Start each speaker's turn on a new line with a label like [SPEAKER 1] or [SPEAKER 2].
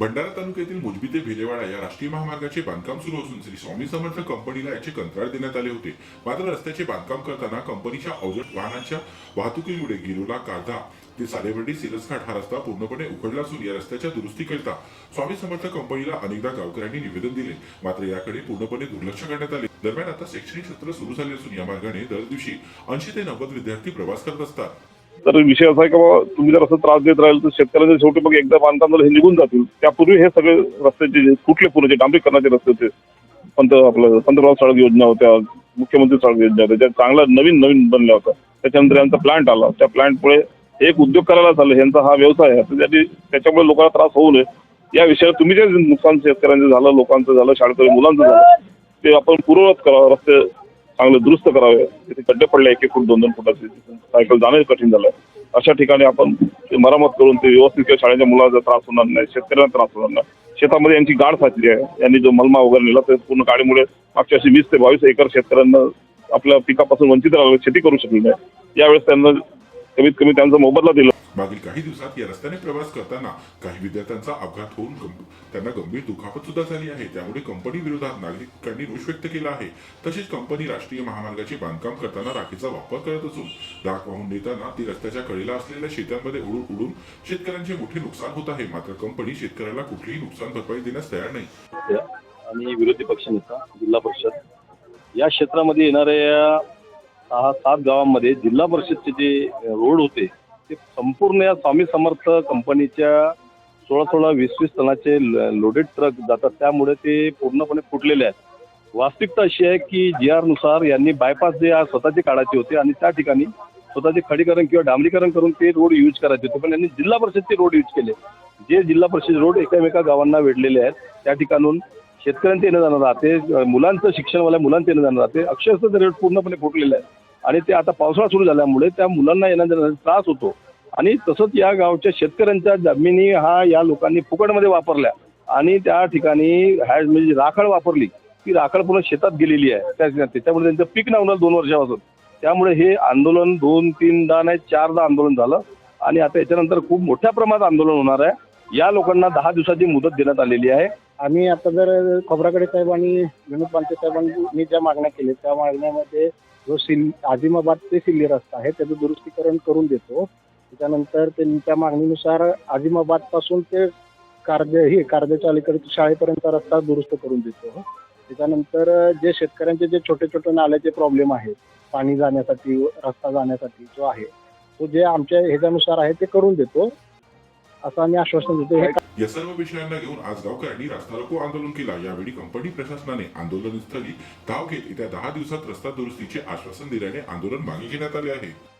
[SPEAKER 1] भंडारा तालुक्यातील मुजबी ते भिलेवाडा या राष्ट्रीय महामार्गाचे बांधकाम सुरू असून श्री स्वामी समर्थ कंपनीला याचे कंत्राट देण्यात आले होते. मात्र रस्त्याचे बांधकाम करताना कंपनीच्या अवजड वाहनांच्या वाहतुकीमुळे गिरोला काढा ते सालेबर्डी सिरसघाट हा रस्ता पूर्णपणे उघडला असून या रस्त्याच्या दुरुस्तीकरिता स्वामी समर्थ कंपनीला अनेकदा गावकऱ्यांनी निवेदन दिले. मात्र याकडे पूर्णपणे दुर्लक्ष करण्यात आले. दरम्यान आता शैक्षणिक सत्र सुरू झाले असून या मार्गाने दर दिवशी ऐंशी ते नव्वद विद्यार्थी प्रवास करत असतात.
[SPEAKER 2] तर विषय असा आहे की बाबा तुम्ही जर असं त्रास देत राहील तर शेतकऱ्यांच्या शेवटी मग एकदा बांधकाम झालं हे निघून जातील. त्यापूर्वी हे सगळे रस्त्याचे जे कुठले पूर्ण जे डांबरीकरणाचे रस्ते होते पंत आपलं पंतप्रधान सडक योजना होत्या मुख्यमंत्री सडक योजना होत्या त्या चांगल्या नवीन नवीन बनल्या होत्या. त्याच्यानंतर यांचा प्लांट आला. त्या प्लांटमुळे एक उद्योग करायला झालं. यांचा हा व्यवसाय आहे. त्यासाठी त्याच्यामुळे लोकांना त्रास होऊ नये. या विषयावर तुम्ही जे नुकसान शेतकऱ्यांचं झालं लोकांचं झालं शाळकरी मुलांचं झालं ते आपण पूर्ववत करावं रस्ते चांगलं दुरुस्त करावे. तिथे खड्डे पडले एक एक फूट दोन दोन फुटाचे. सायकल जाणं कठीण झालं. अशा ठिकाणी आपण ते मरामत करून ते व्यवस्थित किंवा शाळेच्या मुलांचा त्रास होणार नाही शेतकऱ्यांना त्रास होणार नाही. शेतामध्ये यांची गाड साचली आहे. यांनी जो मलमा वगैरे नेला ते पूर्ण गाडीमुळे मागच्या अशी वीस ते बावीस एकर शेतकऱ्यांना आपल्या पिकापासून वंचित राहिलं शेती करू शकली नाही. यावेळेस त्यांना कमीत कमी त्यांचा मोबदला दिला.
[SPEAKER 1] मागील काही दिवसात या रस्त्याने प्रवास करताना काही विद्यार्थ्यांचा अपघात होऊन त्यांना गंभीर दुखापत सुद्धा झाली आहे. त्यामुळे कंपनी विरोधात नागरिकांनी रोष व्यक्त केला आहे. तसेच कंपनी राष्ट्रीय महामार्गाचे बांधकाम करताना राखेचा वापर करत असून राख वाहून नेताना ती रस्त्याच्या कडेला असलेल्या शेतांमध्ये उडून उडून शेतकऱ्यांचे मोठे नुकसान होत आहे. मात्र कंपनी शेतकऱ्याला कुठलीही नुकसान भरपाई देण्यास तयार नाही.
[SPEAKER 3] आणि विरोधी पक्षनेता जिल्हा परिषद. या क्षेत्रामध्ये येणाऱ्या सहा सात गावांमध्ये जिल्हा परिषदचे जे रोड होते ते संपूर्ण या स्वामी समर्थ कंपनीच्या सोळा सोळा वीस वीस टनाचे लोडेड ट्रक जातात. त्यामुळे ते पूर्णपणे फुटलेले आहेत. वास्तविकता अशी आहे की जी आरनुसार यांनी बायपास जे स्वतःचे काढायचे होते आणि त्या ठिकाणी स्वतःचे खडीकरण किंवा डांबरीकरण करून ते रोड यूज करायचे होते. पण यांनी जिल्हा परिषदचे रोड यूज केले. जे जिल्हा परिषद रोड एकामेका गावांना वेढलेले आहेत त्या ठिकाणून शेतकऱ्यांचे येणं जाणं राहते. मुलांचं शिक्षणवाल्या मुलांचं येणं जाणं राहते. अक्षरशः ते रोड पूर्णपणे फुटलेले आहे आणि ते आता पावसाळा सुरू झाल्यामुळे त्या मुलांना येण्या त्रास होतो. आणि तसंच या गावच्या शेतकऱ्यांच्या जमिनी हा या लोकांनी फुकटमध्ये वापरल्या. आणि त्या ठिकाणी हॅ म्हणजे राखळ वापरली ती राखळ पूर्ण शेतात गेलेली आहे. त्या- त्याच्यामुळे त्यांचं पीक नव्हतं दोन वर्षापासून. त्यामुळे हे आंदोलन दोन तीनदा नाही चारदा आंदोलन झालं. आणि आता याच्यानंतर खूप मोठ्या प्रमाणात आंदोलन होणार आहे. या लोकांना दहा दिवसाची मुदत देण्यात आलेली आहे.
[SPEAKER 4] आम्ही आता जर खोबराकडे साहेब आणि विनोद पानसे साहेबांनी ज्या मागण्या केल्या त्या मागण्यामध्ये जो सिल आझिमाबाद ते सिल्ली रस्ता आहे त्याचं दुरुस्तीकरण करून देतो. त्याच्यानंतर त्यांच्या मागणीनुसार आझिमाबादपासून ते कार्दे हे कारजेच्या अलीकडे शाळेपर्यंत रस्ता दुरुस्त करून देतो. त्याच्यानंतर जे शेतकऱ्यांचे जे छोटे छोटे नाल्याचे प्रॉब्लेम आहेत पाणी जाण्यासाठी रस्ता जाण्यासाठी जो आहे तो जे आमच्या ह्याच्यानुसार आहे ते करून देतो. असं आम्ही आश्वासन देतो. हे
[SPEAKER 1] या सर्व विषयांना घेऊन आज गावकऱ्यांनी रास्ता रोको आंदोलन केला. यावेळी कंपनी प्रशासनाने आंदोलनस्थळी धाव घेत येत्या दहा दिवसात रस्ता दुरुस्तीचे आश्वासन दिल्याने आंदोलन मागे घेण्यात आले आहे.